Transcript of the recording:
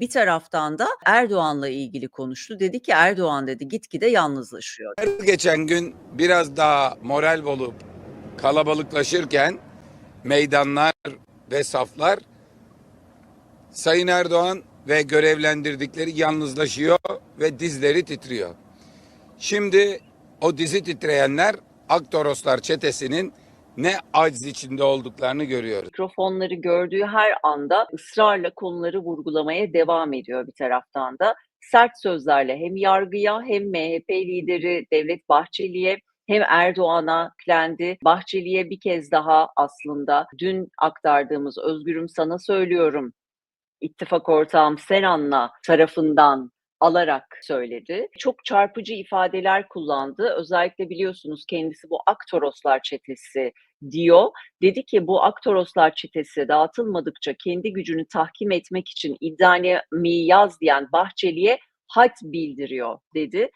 Bir taraftan da Erdoğan'la ilgili konuştu. Dedi ki Erdoğan dedi gitgide yalnızlaşıyor. Her geçen gün biraz daha moral bulup kalabalıklaşırken meydanlar ve saflar Sayın Erdoğan ve görevlendirdikleri yalnızlaşıyor ve dizleri titriyor. Şimdi o dizi titreyenler Aktoroslar çetesinin ne aciz içinde olduklarını görüyoruz. Mikrofonları gördüğü her anda ısrarla konuları vurgulamaya devam ediyor bir taraftan da. Sert sözlerle hem yargıya hem MHP lideri Devlet Bahçeli'ye hem Erdoğan'a yüklendi. Bahçeli'ye bir kez daha aslında dün aktardığımız Özgürüm sana söylüyorum ittifak ortağım Senan'la tarafından alarak söyledi. Çok çarpıcı ifadeler kullandı. Özellikle biliyorsunuz kendisi bu Aktoroslar çetesi diyor. Dedi ki bu Aktoroslar çetesi dağıtılmadıkça kendi gücünü tahkim etmek için iddianemi yaz diyen Bahçeli'ye had bildiriyor dedi.